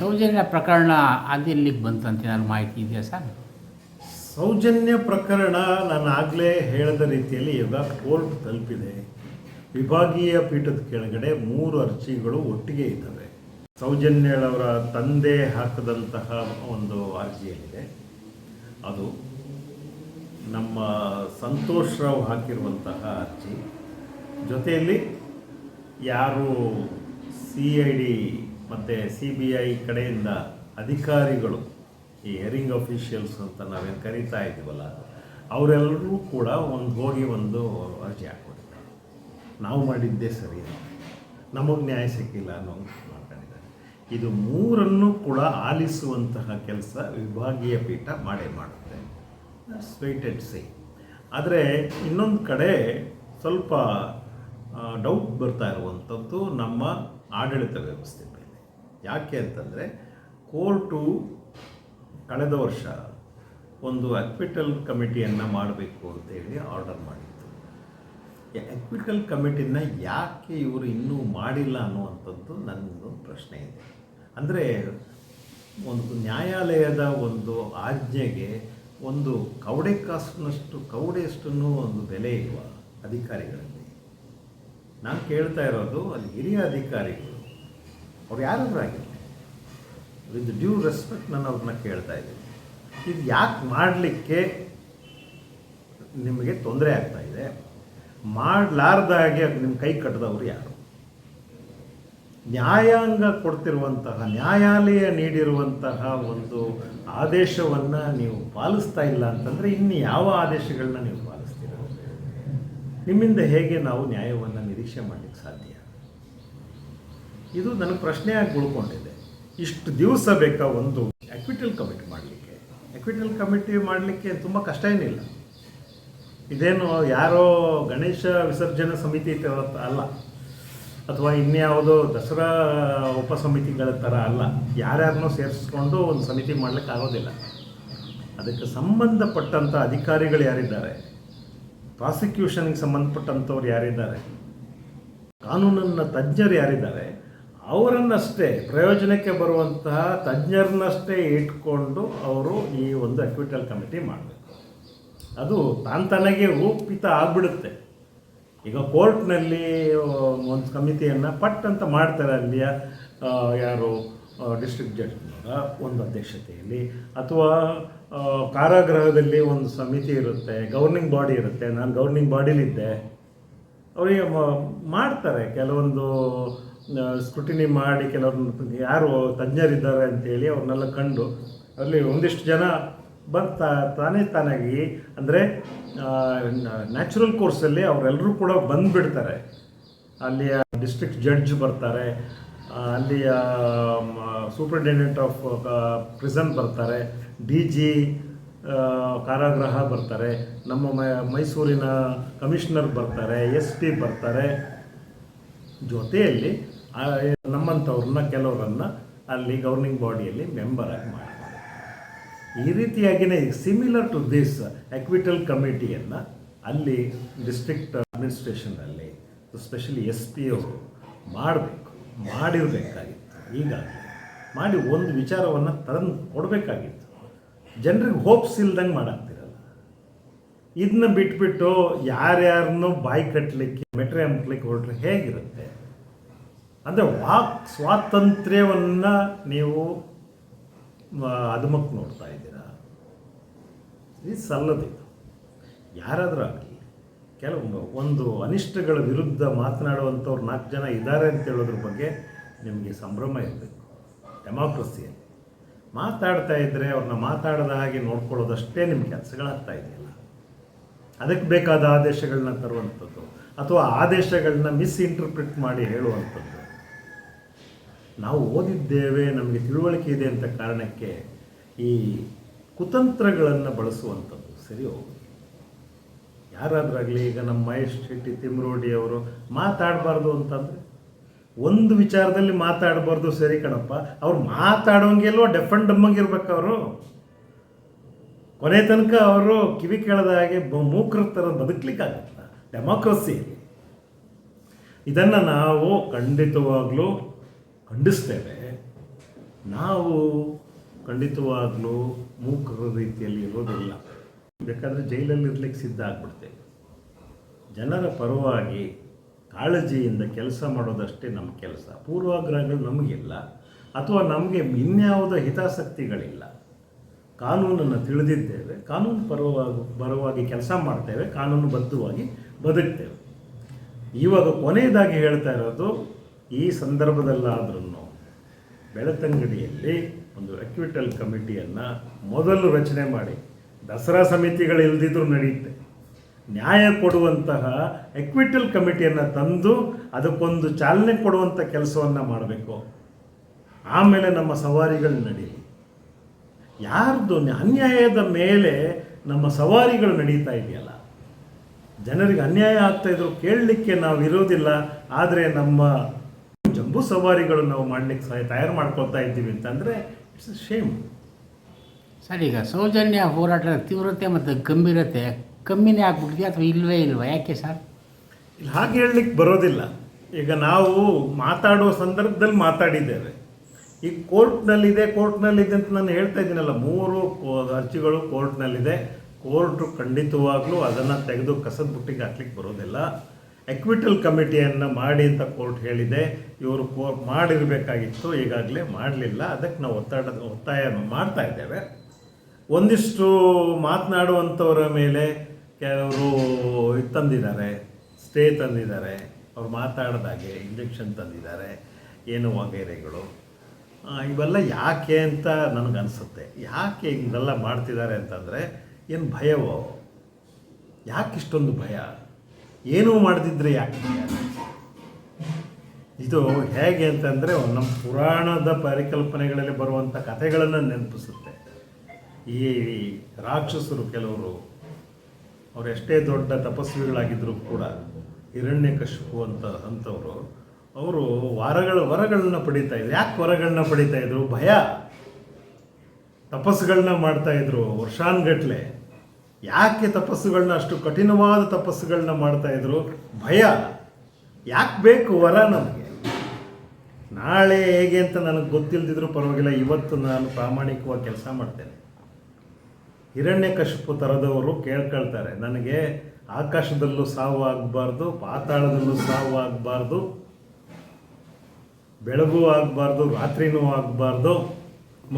ಸೌಜನ್ಯ ಪ್ರಕರಣ ಅದಿಲ್ಲಿಗೆ ಬಂತಂತ ಏನಾದ್ರು ಮಾಹಿತಿ ಇದೆಯಾ ಸರ್? ಸೌಜನ್ಯ ಪ್ರಕರಣ ನಾನು ಆಗಲೇ ಹೇಳಿದ ರೀತಿಯಲ್ಲಿ ಈಗ ಕೋರ್ಟ್ ತಲುಪಿದೆ. ವಿಭಾಗೀಯ ಪೀಠದ ಕೆಳಗಡೆ ಮೂರು ಅರ್ಜಿಗಳು ಒಟ್ಟಿಗೆ ಇದ್ದಾವೆ. ಸೌಜನ್ಯಳವರ ತಂದೆ ಹಾಕದಂತಹ ಒಂದು ಅರ್ಜಿಯಲ್ಲಿದೆ. ಅದು ನಮ್ಮ ಸಂತೋಷ್ ರಾವ್ ಹಾಕಿರುವಂತಹ ಅರ್ಜಿ. ಜೊತೆಯಲ್ಲಿ ಯಾರು ಸಿ ಐ ಡಿ ಮತ್ತು ಸಿ ಬಿ ಐ ಕಡೆಯಿಂದ ಅಧಿಕಾರಿಗಳು, ಈ ಹೆರಿಂಗ್ ಅಫಿಷಿಯಲ್ಸ್ ಅಂತ ನಾವೇನು ಕರೀತಾ ಇದ್ದೀವಲ್ಲ, ಅವರೆಲ್ಲರೂ ಕೂಡ ಒಂದು ಹೋಗಿ ಒಂದು ಅರ್ಜಿ ಹಾಕ್ಕೊಟ್ಟಿದ್ದಾರೆ. ನಾವು ಮಾಡಿದ್ದೇ ಸರಿ ನಮಗೆ ನ್ಯಾಯ ಸಿಕ್ಕಿಲ್ಲ ಅನ್ನೋ ಮಾತಾಡಿದ್ದಾರೆ ಇದು ಮೂರನ್ನು ಕೂಡ ಆಲಿಸುವಂತಹ ಕೆಲಸ ವಿಭಾಗೀಯ ಪೀಠ ಮಾಡೇ ಮಾಡುತ್ತೆ. ಸ್ವೀಟ್ ಆ್ಯಂಡ್ ಸಿ ಆದರೆ ಇನ್ನೊಂದು ಕಡೆ ಸ್ವಲ್ಪ ಡೌಟ್ ಬರ್ತಾ ಇರುವಂಥದ್ದು ನಮ್ಮ ಆಡಳಿತ ವ್ಯವಸ್ಥೆ ಯಾಕೆ ಅಂತಂದರೆ ಕೋರ್ಟು ಕಳೆದ ವರ್ಷ ಒಂದು ಅಕ್ವಿಟಲ್ ಕಮಿಟಿಯನ್ನು ಮಾಡಬೇಕು ಅಂತೇಳಿ ಆರ್ಡರ್ ಮಾಡಿತ್ತು. ಅಕ್ವಿಟಲ್ ಕಮಿಟಿನ ಯಾಕೆ ಇವರು ಇನ್ನೂ ಮಾಡಿಲ್ಲ ಅನ್ನುವಂಥದ್ದು ನನ್ನದು ಪ್ರಶ್ನೆ ಇದೆ. ಅಂದರೆ ಒಂದು ನ್ಯಾಯಾಲಯದ ಒಂದು ಆಜ್ಞೆಗೆ ಒಂದು ಕವಡೆ ಕಾಸಿನಷ್ಟು ಕವಡೆಯಷ್ಟನ್ನು ಒಂದು ಬೆಲೆ ಇರುವ ಅಧಿಕಾರಿಗಳಲ್ಲಿ ನಾನು ಕೇಳ್ತಾ ಇರೋದು ಅಲ್ಲಿ ಹಿರಿಯ ಅಧಿಕಾರಿಗಳು ಅವ್ರು ಯಾರಾದರೂ ಆಗಿರಲಿ ವಿತ್ ಡ್ಯೂ ರೆಸ್ಪೆಕ್ಟ್ ನಾನು ಅವ್ರನ್ನ ಕೇಳ್ತಾ ಇದ್ದೀನಿ ಇದು ಯಾಕೆ ಮಾಡಲಿಕ್ಕೆ ನಿಮಗೆ ತೊಂದರೆ ಆಗ್ತಾ ಇದೆ? ಮಾಡಲಾರ್ದಾಗೆ ನಿಮ್ಮ ಕೈ ಕಟ್ಟದವರು ಯಾರು? ನ್ಯಾಯಾಂಗ ಕೊಡ್ತಿರುವಂತಹ, ನ್ಯಾಯಾಲಯ ನೀಡಿರುವಂತಹ ಒಂದು ಆದೇಶವನ್ನು ನೀವು ಪಾಲಿಸ್ತಾ ಇಲ್ಲ ಅಂತಂದರೆ ಇನ್ನು ಯಾವ ಆದೇಶಗಳನ್ನ ನೀವು ಪಾಲಿಸ್ತೀರ? ನಿಮ್ಮಿಂದ ಹೇಗೆ ನಾವು ನ್ಯಾಯವನ್ನು ನಿರೀಕ್ಷೆ ಮಾಡಲಿಕ್ಕೆ ಸಾಧ್ಯ? ಇದು ನನಗೆ ಪ್ರಶ್ನೆಯಾಗಿ ಉಳ್ಕೊಂಡಿದೆ. ಇಷ್ಟು ದಿವಸ ಬೇಕಾ ಒಂದು ಅಕ್ವಿಟಲ್ ಕಮಿಟಿ ಮಾಡಲಿಕ್ಕೆ? ಅಕ್ವಿಟಲ್ ಕಮಿಟಿ ಮಾಡಲಿಕ್ಕೆ ತುಂಬ ಕಷ್ಟ ಏನಿಲ್ಲ. ಇದೇನು ಯಾರೋ ಗಣೇಶ ವಿಸರ್ಜನಾ ಸಮಿತಿ ಅಲ್ಲ. ಅಥವಾ ಇನ್ಯಾವುದೋ ದಸರಾ ಉಪಸಮಿತಿಗಳ ಥರ ಅಲ್ಲ. ಯಾರ್ಯಾರನ್ನೂ ಸೇರಿಸ್ಕೊಂಡು ಒಂದು ಸಮಿತಿ ಮಾಡಲಿಕ್ಕೆ ಆಗೋದಿಲ್ಲ. ಅದಕ್ಕೆ ಸಂಬಂಧಪಟ್ಟಂಥ ಅಧಿಕಾರಿಗಳು ಯಾರಿದ್ದಾರೆ? ಪ್ರಾಸಿಕ್ಯೂಷನ್ಗೆ ಸಂಬಂಧಪಟ್ಟಂಥವ್ರು ಯಾರಿದ್ದಾರೆ? ಕಾನೂನನ್ನ ತಜ್ಞರು ಯಾರಿದ್ದಾರೆ? ಅವರನ್ನಷ್ಟೇ, ಪ್ರಯೋಜನಕ್ಕೆ ಬರುವಂತಹ ತಜ್ಞರನ್ನಷ್ಟೇ ಇಟ್ಕೊಂಡು ಅವರು ಈ ಒಂದು ಅಕ್ವಿಟಲ್ ಕಮಿಟಿ ಮಾಡಬೇಕು. ಅದು ತಾನು ತನಗೆ ರೂಪಿತ ಆಗಿಬಿಡುತ್ತೆ. ಈಗ ಕೋರ್ಟ್ನಲ್ಲಿ ಒಂದು ಕಮಿಟಿಯನ್ನು ಪಟ್ ಅಂತ ಮಾಡ್ತಾರೆ ಅಲ್ಲಿಯ ಯಾರು ಡಿಸ್ಟ್ರಿಕ್ಟ್ ಜಡ್ಜ್ನವರ ಒಂದು ಅಧ್ಯಕ್ಷತೆಯಲ್ಲಿ. ಅಥವಾ ಕಾರಾಗೃಹದಲ್ಲಿ ಒಂದು ಸಮಿತಿ ಇರುತ್ತೆ ಗವರ್ನಿಂಗ್ ಬಾಡಿ ಇರುತ್ತೆ. ನಾನು ಗವರ್ನಿಂಗ್ ಬಾಡಿಲಿದ್ದೆ ಅವರಿಗೆ ಮಾಡ್ತಾರೆ. ಕೆಲವೊಂದು ಸ್ಕ್ರೂಟಿನಿ ಮಾಡಿ ಕೆಲವ್ರನ್ನ ಯಾರು ತಜ್ಞರಿದ್ದಾರೆ ಅಂತೇಳಿ ಅವ್ರನ್ನೆಲ್ಲ ಕಂಡು ಅಲ್ಲಿ ಒಂದಿಷ್ಟು ಜನ ಬರ್ತಾ, ತಾನೇ ತಾನಾಗಿ ಅಂದರೆ ನ್ಯಾಚುರಲ್ ಕೋರ್ಸಲ್ಲಿ ಅವರೆಲ್ಲರೂ ಕೂಡ ಬಂದುಬಿಡ್ತಾರೆ. ಅಲ್ಲಿಯ ಡಿಸ್ಟ್ರಿಕ್ಟ್ ಜಡ್ಜ್ ಬರ್ತಾರೆ ಅಲ್ಲಿಯ ಸೂಪರಿಂಟೆಂಡೆಂಟ್ ಆಫ್ ಪ್ರಿಸನ್ ಬರ್ತಾರೆ ಡಿ ಜಿ ಕಾರಾಗೃಹ ಬರ್ತಾರೆ, ನಮ್ಮ ಮೈಸೂರಿನ ಕಮಿಷನರ್ ಬರ್ತಾರೆ ಎಸ್ ಪಿ ಬರ್ತಾರೆ. ಜೊತೆಯಲ್ಲಿ ನಮ್ಮಂಥವ್ರನ್ನ ಕೆಲವರನ್ನ ಅಲ್ಲಿ ಗವರ್ನಿಂಗ್ ಬಾಡಿಯಲ್ಲಿ ಮೆಂಬರ್ ಆಗಿ ಮಾಡ್ತಾರೆ. ಈ ರೀತಿಯಾಗಿಯೇ ಸಿಮಿಲರ್ ಟು ದಿಸ್ ಎಕ್ವಿಟಲ್ ಕಮಿಟಿಯನ್ನು ಅಲ್ಲಿ ಡಿಸ್ಟ್ರಿಕ್ಟ್ ಅಡ್ಮಿನಿಸ್ಟ್ರೇಷನಲ್ಲಿ ಸ್ಪೆಷಲಿ ಎಸ್ ಪಿ ಅವರು ಮಾಡಬೇಕು, ಮಾಡಿರಬೇಕಾಗಿತ್ತು. ಈಗಾಗಲೇ ಮಾಡಿ ಒಂದು ವಿಚಾರವನ್ನು ತಂದು ಕೊಡಬೇಕಾಗಿತ್ತು. ಜನರಿಗೆ ಹೋಪ್ಸ್ ಇಲ್ದಂಗೆ ಮಾಡಾಕ್ತಿರಲ್ಲ ಇದನ್ನ ಬಿಟ್ಬಿಟ್ಟು ಯಾರ್ಯಾರನ್ನೂ ಬಾಯಿ ಕಟ್ಟಲಿಕ್ಕೆ ಮೆಟ್ರೆ ಅಂಬಲಿಕ್ಕೆ ಹೊರಟ್ರೆ ಹೇಗಿರುತ್ತೆ? ಅಂದರೆ ವಾಕ್, ಸ್ವಾತಂತ್ರ್ಯವನ್ನು ನೀವು ಅದುಮಕ್ ನೋಡ್ತಾ ಇದ್ದೀರಾ? ಇದು. ಸಲ್ಲದಿದು ಯಾರಾದರೂ ಆಗಲಿ ಕೆಲವು ಒಂದು ಅನಿಷ್ಟಗಳ ವಿರುದ್ಧ ಮಾತನಾಡುವಂಥವ್ರು ನಾಲ್ಕು ಜನ ಇದ್ದಾರೆ ಅಂತ ಹೇಳೋದ್ರ ಬಗ್ಗೆ ನಿಮಗೆ ಸಂಭ್ರಮ ಇರಬೇಕು. ಡೆಮಾಕ್ರಸಿಯಲ್ಲಿ. ಮಾತಾಡ್ತಾ ಇದ್ದರೆ ಅವ್ರನ್ನ ಮಾತಾಡದ ಹಾಗೆ ನೋಡ್ಕೊಳ್ಳೋದಷ್ಟೇ ನಿಮ್ಮ ಕೆಲಸಗಳಾಗ್ತಾ ಇದೆಯಲ್ಲ. ಅದಕ್ಕೆ ಬೇಕಾದ ಆದೇಶಗಳನ್ನ ತರುವಂಥದ್ದು, ಅಥವಾ ಆದೇಶಗಳನ್ನ ಮಿಸ್ಇಂಟರ್ಪ್ರಿಟ್ ಮಾಡಿ ಹೇಳುವಂಥದ್ದು. ನಾವು ಓದಿದ್ದೇವೆ, ನಮಗೆ ತಿಳುವಳಿಕೆ ಇದೆ ಅಂತ ಕಾರಣಕ್ಕೆ ಈ ಕುತಂತ್ರಗಳನ್ನು ಬಳಸುವಂಥದ್ದು. ಸರಿ ಹೋಗುತ್ತೆ ಯಾರಾದ್ರಾಗಲಿ ಈಗ ನಮ್ಮ ಮಹೇಶ್ ಶೆಟ್ಟಿ ತಿಮ್ರೋಡಿ ಅವರು ಮಾತಾಡಬಾರ್ದು ಅಂತಂದರೆ, ಒಂದು ವಿಚಾರದಲ್ಲಿ ಮಾತಾಡಬಾರ್ದು ಸರಿ ಕಣಪ್ಪ. ಅವ್ರು ಮಾತಾಡೋಂಗೆಲ್ವೋ ಡೆಫನ್ ಡಮ್ಮಂಗಿರ್ಬೇಕು ಅವರು. ಕೊನೆ ತನಕ ಅವರು ಕಿವಿ ಕೇಳದ ಹಾಗೆ ಮೂಕ್ರ ಥರ ಬದುಕಲಿಕ್ಕಾಗತ್ತ? ಡೆಮಾಕ್ರಸಿಯಲ್ಲಿ. ಇದನ್ನು ನಾವು ಖಂಡಿತವಾಗ್ಲೂ ಖಂಡಿಸ್ತೇವೆ. ನಾವು ಖಂಡಿತವಾಗ್ಲೂ ಮೂಕರ ರೀತಿಯಲ್ಲಿ ಇರೋದಿಲ್ಲ. ಬೇಕಾದರೆ ಜೈಲಲ್ಲಿ ಇರಲಿಕ್ಕೆ ಸಿದ್ಧ ಆಗ್ಬಿಡ್ತೇವೆ. ಜನರ ಪರವಾಗಿ ಕಾಳಜಿಯಿಂದ ಕೆಲಸ ಮಾಡೋದಷ್ಟೇ ನಮ್ಮ ಕೆಲಸ. ಪೂರ್ವಾಗ್ರಹಗಳು ನಮಗಿಲ್ಲ. ಅಥವಾ ನಮಗೆ ಇನ್ಯಾವುದ ಹಿತಾಸಕ್ತಿಗಳಿಲ್ಲ. ಕಾನೂನನ್ನು ತಿಳಿದಿದ್ದೇವೆ. ಕಾನೂನು ಪರವಾಗಿ ಪರವಾಗಿ ಕೆಲಸ ಮಾಡ್ತೇವೆ. ಕಾನೂನುಬದ್ಧವಾಗಿ ಬದುಕ್ತೇವೆ. ಇವಾಗ ಕೊನೆಯದಾಗಿ ಹೇಳ್ತಾ ಇರೋದು ಈ ಸಂದರ್ಭದಲ್ಲಾದ್ರೂ ಬೆಳತಂಗಡಿಯಲ್ಲಿ ಒಂದು ಎಕ್ವಿಟಲ್ ಕಮಿಟಿಯನ್ನು ಮೊದಲು ರಚನೆ ಮಾಡಿ, ದಸರಾ ಸಮಿತಿಗಳು ಇಲ್ದಿದ್ರೂ ನಡೆಯುತ್ತೆ. ನ್ಯಾಯ ಕೊಡುವಂತಹ ಎಕ್ವಿಟಲ್ ಕಮಿಟಿಯನ್ನು ತಂದು ಅದಕ್ಕೊಂದು ಚಾಲನೆ ಕೊಡುವಂಥ ಕೆಲಸವನ್ನು ಮಾಡಬೇಕು. ಆಮೇಲೆ ನಮ್ಮ ಸವಾರಿಗಳು ನಡೀಲಿ. ಯಾರ್ದು ಅನ್ಯಾಯದ ಮೇಲೆ ನಮ್ಮ ಸವಾರಿಗಳು ನಡೀತಾ ಇದೆಯಲ್ಲ, ಜನರಿಗೆ ಅನ್ಯಾಯ ಆಗ್ತಾ ಇದ್ರು ಕೇಳಲಿಕ್ಕೆ ನಾವು ಇರೋದಿಲ್ಲ, ಆದರೆ ನಮ್ಮ ಜಂಬೂ ಸವಾರಿಗಳು ನಾವು ಮಾಡ್ಲಿಕ್ಕೆ ಸಹ ತಯಾರು ಮಾಡ್ಕೊಳ್ತಾ ಇದ್ದೀವಿ ಅಂತಂದರೆ ಇಟ್ಸ್ ಅ ಶೇಮ್ ಸರ್ ಈಗ ಸೌಜನ್ಯ ಹೋರಾಟದ ತೀವ್ರತೆ ಮತ್ತು ಗಂಭೀರತೆ ಕಮ್ಮಿನೇ ಆಗ್ಬಿಟ್ಟಿದೆ ಅಥವಾ ಇಲ್ಲವೇ ಇಲ್ವಾ? ಯಾಕೆ ಸರ್? ಇಲ್ಲಿ ಹಾಗೆ ಹೇಳಲಿಕ್ಕೆ ಬರೋದಿಲ್ಲ. ಈಗ ನಾವು ಮಾತಾಡುವ ಸಂದರ್ಭದಲ್ಲಿ ಮಾತಾಡಿದ್ದೇವೆ. ಈಗ ಕೋರ್ಟ್ನಲ್ಲಿದೆ ಕೋರ್ಟ್ನಲ್ಲಿದೆ ಅಂತ ನಾನು ಹೇಳ್ತಾ ಇದ್ದೀನಲ್ಲ ಮೂರು ಅರ್ಜಿಗಳು ಕೋರ್ಟ್ನಲ್ಲಿದೆ. ಕೋರ್ಟು ಖಂಡಿತವಾಗ್ಲೂ ಅದನ್ನು ತೆಗೆದು ಕಸದ ಬುಟ್ಟಿಗೆ ಹಾಕ್ಲಿಕ್ಕೆ ಬರೋದಿಲ್ಲ. ಎಕ್ವಿಟಲ್ ಕಮಿಟಿಯನ್ನು ಮಾಡಿ ಅಂತ ಕೋರ್ಟ್ ಹೇಳಿದೆ, ಇವರು ಕೋ ಮಾಡಿರಬೇಕಾಗಿತ್ತು, ಈಗಾಗಲೇ ಮಾಡಲಿಲ್ಲ. ಅದಕ್ಕೆ ನಾವು ಒತ್ತಡ, ಒತ್ತಾಯ ಮಾಡ್ತಾ ಇದ್ದೇವೆ. ಒಂದಿಷ್ಟು ಮಾತನಾಡುವಂಥವರ ಮೇಲೆ ಕೆಲವರು ಇದು ತಂದಿದ್ದಾರೆ ಸ್ಟೇ ತಂದಿದ್ದಾರೆ. ಅವ್ರು ಮಾತಾಡ್ದಾಗೆ ಇಂಜೆಕ್ಷನ್ ತಂದಿದ್ದಾರೆ. ಏನು ವಗೈರೆಗಳು. ಇವೆಲ್ಲ ಯಾಕೆ ಅಂತ ನನಗನ್ಸುತ್ತೆ ಯಾಕೆ ಹಿಂಗೆಲ್ಲ ಮಾಡ್ತಿದ್ದಾರೆ ಅಂತಂದರೆ, ಏನು ಭಯವೋ? ಯಾಕೆ ಇಷ್ಟೊಂದು ಭಯ? ಏನೂ ಮಾಡದಿದ್ದರೆ ಯಾಕೆ? ಇದು ಹೇಗೆ ಅಂತಂದರೆ ನಮ್ಮ ಪುರಾಣದ ಪರಿಕಲ್ಪನೆಗಳಲ್ಲಿ ಬರುವಂಥ ಕಥೆಗಳನ್ನು ನೆನಪಿಸುತ್ತೆ. ಈ ರಾಕ್ಷಸರು ಕೆಲವರು, ಅವ್ರು ಎಷ್ಟೇ ದೊಡ್ಡ ತಪಸ್ವಿಗಳಾಗಿದ್ದರೂ ಕೂಡ ಹಿರಣ್ಯಕಶಿಪು ಅಂತ ಅಂಥವರು ಅವರು ವರಗಳ ವರಗಳನ್ನ ಪಡಿತಾ ಇದ್ರು. ಯಾಕೆ ವರಗಳನ್ನ ಪಡಿತಾ ಇದ್ರು? ಭಯ. ತಪಸ್ಸುಗಳನ್ನ ಮಾಡ್ತಾ ಇದ್ರು. ವರ್ಷಾನ್ಗಟ್ಲೆ. ಯಾಕೆ ತಪಸ್ಸುಗಳನ್ನ ಅಷ್ಟು ಕಠಿಣವಾದ ತಪಸ್ಸುಗಳನ್ನ ಮಾಡ್ತಾ ಇದ್ರು? ಭಯ ಯಾಕೆ ಬೇಕು ವರ ನಮಗೆ? ನಾಳೆ ಹೇಗೆ ಅಂತ ನನಗೆ ಗೊತ್ತಿಲ್ಲದಿದ್ರೂ ಪರವಾಗಿಲ್ಲ, ಇವತ್ತು ನಾನು ಪ್ರಾಮಾಣಿಕವಾಗಿ ಕೆಲಸ ಮಾಡ್ತೇನೆ. ಹಿರಣ್ಯಕಶಿಪು ಥರದವರು ಕೇಳ್ಕೊಳ್ತಾರೆ, ನನಗೆ ಆಕಾಶದಲ್ಲೂ ಸಾವು ಆಗಬಾರ್ದು, ಪಾತಾಳದಲ್ಲೂ ಸಾವು ಆಗಬಾರ್ದು, ಬೆಳಗೂ ಆಗಬಾರ್ದು, ರಾತ್ರಿನೂ ಆಗಬಾರ್ದು,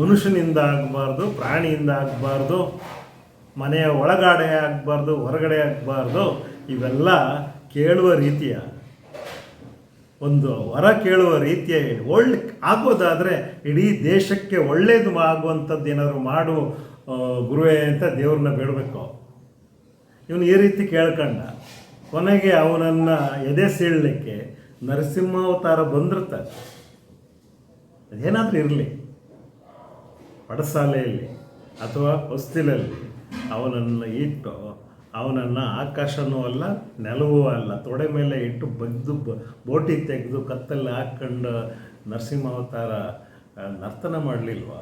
ಮನುಷ್ಯನಿಂದ ಆಗಬಾರ್ದು, ಪ್ರಾಣಿಯಿಂದ ಆಗಬಾರ್ದು ಮನೆಯ ಒಳಗಡೆ ಆಗಬಾರ್ದು, ಹೊರಗಡೆ ಆಗಬಾರ್ದು, ಇವೆಲ್ಲ ಕೇಳುವ ರೀತಿಯ. ಒಂದು ವರ ಕೇಳುವ ರೀತಿಯ ಒಳ್ಳೆ ಆಗೋದಾದರೆ ಇಡೀ ದೇಶಕ್ಕೆ ಒಳ್ಳೇದು ಆಗುವಂಥದ್ದು ಏನಾದರೂ ಮಾಡು ಗುರುವೇ ಅಂತ ದೇವ್ರನ್ನ ಬೇಡಬೇಕು. ಇವನು ಈ ರೀತಿ ಕೇಳ್ಕೊಂಡ. ಕೊನೆಗೆ ಅವನನ್ನು ಎದೆ ಸೀಳಲಿಕ್ಕೆ ನರಸಿಂಹಾವತಾರ ಬಂದಿರುತ್ತ ಅದೇನಾದರೂ ಇರಲಿ. ಪಡಸಾಲೆಯಲ್ಲಿ ಅಥವಾ ಹೊಸ್ತಿಲಲ್ಲಿ. ಅವನನ್ನು ಇಟ್ಟು, ಅವನನ್ನು ಆಕಾಶನೂ ಅಲ್ಲ, ನೆಲವೂ ಅಲ್ಲ, ತೊಡೆ ಮೇಲೆ ಇಟ್ಟು ಬಗ್ದು ಬೋಟಿ ತೆಗೆದು ಕತ್ತಲ್ಲಿ ಹಾಕ್ಕೊಂಡು ನರಸಿಂಹಾವತಾರ ನರ್ತನ ಮಾಡಲಿಲ್ವಾ?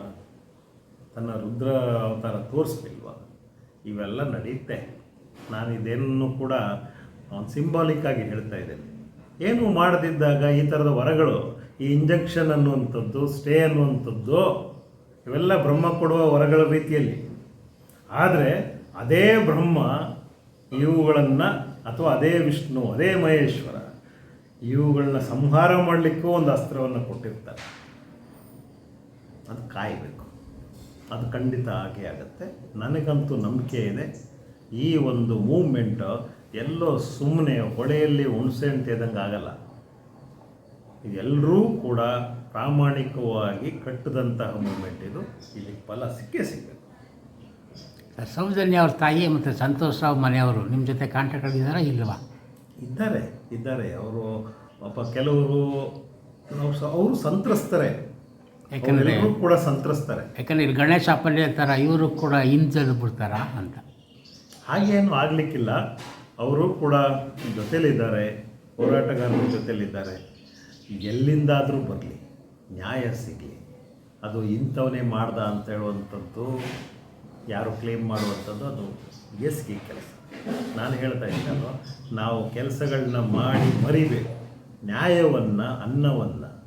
ತನ್ನ ರುದ್ರ ಅವತಾರ ತೋರಿಸ್ಲಿಲ್ವ? ಇವೆಲ್ಲ ನಡೆಯುತ್ತೆ ನಾನು ಇದೇನನ್ನು ಕೂಡ ಸಿಂಬಾಲಿಕ್ ಆಗಿ ಹೇಳ್ತಾ ಇದ್ದೇನೆ. ಏನು ಮಾಡದಿದ್ದಾಗ ಈ ಥರದ ವರಗಳು, ಈ ಇಂಜೆಕ್ಷನ್ ಅನ್ನುವಂಥದ್ದು ಸ್ಟೇ ಅನ್ನುವಂಥದ್ದು, ಇವೆಲ್ಲ ಬ್ರಹ್ಮ ಕೊಡುವ ವರಗಳ ರೀತಿಯಲ್ಲಿ. ಆದರೆ ಅದೇ ಬ್ರಹ್ಮ ಇವುಗಳನ್ನು ಅಥವಾ ಅದೇ ವಿಷ್ಣು, ಅದೇ ಮಹೇಶ್ವರ ಇವುಗಳನ್ನ ಸಂಹಾರ ಮಾಡಲಿಕ್ಕೂ ಒಂದು ಅಸ್ತ್ರವನ್ನು ಕೊಟ್ಟಿರ್ತಾರೆ. ಅದು ಕಾಯಬೇಕು. ಅದು ಖಂಡಿತ ಹಾಗೆ ಆಗುತ್ತೆ. ನನಗಂತೂ ನಂಬಿಕೆ ಇದೆ. ಈ ಒಂದು ಮೂಮೆಂಟು ಎಲ್ಲೋ ಸುಮ್ಮನೆ ಹೊಳೆಯಲ್ಲಿ ಹುಣಸೆ ಅಂತ ಇದ್ದಂಗೆ ಆಗಲ್ಲ. ಇದೆಲ್ಲರೂ ಕೂಡ ಪ್ರಾಮಾಣಿಕವಾಗಿ ಕಟ್ಟಿದಂತಹ ಮೂಮೆಂಟ್ ಇದು. ಇಲ್ಲಿ ಫಲ ಸಿಕ್ಕೇ ಸಿಗಬೇಕು. ಸೌಜನ್ಯ ಅವ್ರ ತಾಯಿ ಮತ್ತು ಸಂತೋಷ್ ರಾವ್ ಮನೆಯವರು ನಿಮ್ಮ ಜೊತೆ ಕಾಂಟ್ಯಾಕ್ಟಲ್ಲಿದ್ದಾರಾ ಇಲ್ವಾ? ಇದ್ದಾರೆ ಇದ್ದಾರೆ. ಅವರು ಪಾಪ ಕೆಲವರು ಅವರು ಸಂತ್ರಸ್ತಾರೆ. ಯಾಕಂದರೆ ಇವರು ಕೂಡ ಸಂತ್ರಸ್ತಾರೆ. ಯಾಕಂದರೆ ಇಲ್ಲಿ ಗಣೇಶ ಅಪ್ಪಂಡೆ ಥರ ಇವರು ಕೂಡ ಹಿಂಜಲು ಬಿಡ್ತಾರಾ ಅಂತ. ಹಾಗೇನು ಆಗಲಿಕ್ಕಿಲ್ಲ. ಅವರು ಕೂಡ ಜೊತೆಯಲ್ಲಿದ್ದಾರೆ ಹೋರಾಟಗಾರರ ಜೊತೆಯಲ್ಲಿದ್ದಾರೆ. ಎಲ್ಲಿಂದಾದರೂ ಬರಲಿ ನ್ಯಾಯ ಸಿಗಲಿ. ಅದು ಇಂಥವನೇ ಮಾಡ್ದ ಅಂತ ಹೇಳುವಂಥದ್ದು ಯಾರು ಕ್ಲೇಮ್ ಮಾಡುವಂಥದ್ದು ಅದು ಬೇಸಿಗೆ ಕೆಲಸ. ನಾನು ಹೇಳ್ತಾ ಇದ್ದಲ್ವ ನಾವು ಕೆಲಸಗಳನ್ನ ಮಾಡಿ ಮರಿಬೇಕು. ನ್ಯಾಯವನ್ನು, ಅನ್ನವನ್ನು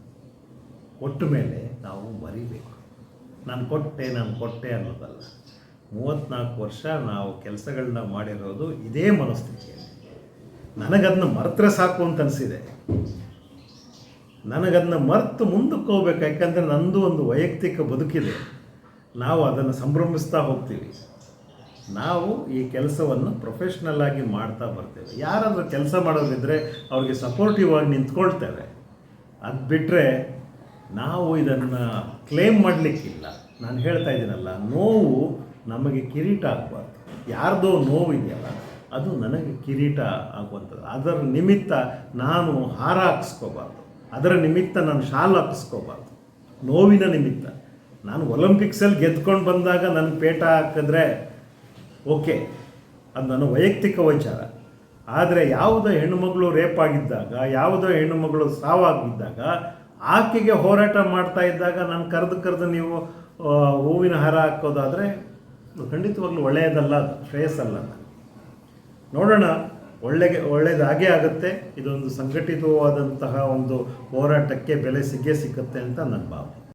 ಕೊಟ್ಟ ಮೇಲೆ ನಾವು ಮರಿಬೇಕು. ನಾನು ಕೊಟ್ಟೆ ನಾನು ಕೊಟ್ಟೆ ಅನ್ನೋದಲ್ಲ. ಮೂವತ್ತ್ನಾಲ್ಕು ವರ್ಷ ನಾವು ಕೆಲಸಗಳನ್ನ ಮಾಡಿರೋದು ಇದೇ ಮನಸ್ಥಿತಿಯಲ್ಲಿ. ನನಗದನ್ನ ಮರೆತ್ರೆ ಸಾಕು ಅಂತ ಅನಿಸಿದೆ. ನನಗದನ್ನ ಮರೆತು ಮುಂದಕ್ಕೆ ಹೋಗ್ಬೇಕು, ಯಾಕಂದರೆ ನಂದು ಒಂದು ವೈಯಕ್ತಿಕ ಬದುಕಿದೆ. ನಾವು ಅದನ್ನು ಸಂಭ್ರಮಿಸ್ತಾ ಹೋಗ್ತೀವಿ. ನಾವು ಈ ಕೆಲಸವನ್ನು ಪ್ರೊಫೆಷ್ನಲ್ ಆಗಿ ಮಾಡ್ತಾ ಬರ್ತೇವೆ. ಯಾರಾದರೂ ಕೆಲಸ ಮಾಡೋದಿದ್ದರೆ ಅವ್ರಿಗೆ ಸಪೋರ್ಟಿವ್ ಆಗಿ ನಿಂತ್ಕೊಳ್ತೇವೆ ಅದು ಬಿಟ್ಟರೆ ನಾವು ಇದನ್ನು ಕ್ಲೇಮ್ ಮಾಡಲಿಕ್ಕಿಲ್ಲ. ನಾನು ಹೇಳ್ತಾ ಇದ್ದೀನಲ್ಲ, ನೋವು ನಮಗೆ ಕಿರೀಟ ಆಗಬಾರ್ದು. ಯಾರ್ದೋ ನೋವು ಇದೆಯಲ್ಲ, ಅದು ನನಗೆ ಕಿರೀಟ ಆಗುವಂಥದ್ದು. ಅದರ ನಿಮಿತ್ತ ನಾನು ಹಾರ ಹಾಕಿಸ್ಕೋಬಾರ್ದು. ಅದರ ನಿಮಿತ್ತ ನಾನು ಶಾಲು ಹಾಕಿಸ್ಕೋಬಾರ್ದು. ನೋವಿನ ನಿಮಿತ್ತ. ನಾನು ಒಲಿಂಪಿಕ್ಸಲ್ಲಿ ಗೆದ್ಕೊಂಡು ಬಂದಾಗ ನನಗೆ ಪೇಟ ಹಾಕಿದ್ರೆ ಓಕೆ. ಅದು ನನ್ನ ವೈಯಕ್ತಿಕ ವಿಚಾರ. ಆದರೆ ಯಾವುದೋ ಹೆಣ್ಣುಮಗಳು ರೇಪ್ ಆಗಿದ್ದಾಗ, ಯಾವುದೋ ಹೆಣ್ಣುಮಗಳು ಸಾವಾಗಿದ್ದಾಗ ಆಕೆಗೆ ಹೋರಾಟ ಮಾಡ್ತಾ ಇದ್ದಾಗ ನಾನು ಕರೆದು ಕರೆದು ನೀವು ಹೂವಿನ ಹಾರ ಹಾಕೋದಾದರೆ ಖಂಡಿತವಾಗ್ಲೂ ಒಳ್ಳೆಯದಲ್ಲ, ಅದು ಶ್ರೇಯಸ್ಸಲ್ಲ ನೋಡೋಣ, ಒಳ್ಳೆಗೆ, ಒಳ್ಳೇದು ಹಾಗೇ ಆಗುತ್ತೆ. ಇದೊಂದು ಸಂಘಟಿತವಾದಂತಹ ಒಂದು ಹೋರಾಟಕ್ಕೆ ಬೆಲೆ ಸಿಕ್ಕೇ ಸಿಕ್ಕತ್ತೆ ಅಂತ ನನ್ನ ಭಾವನೆ.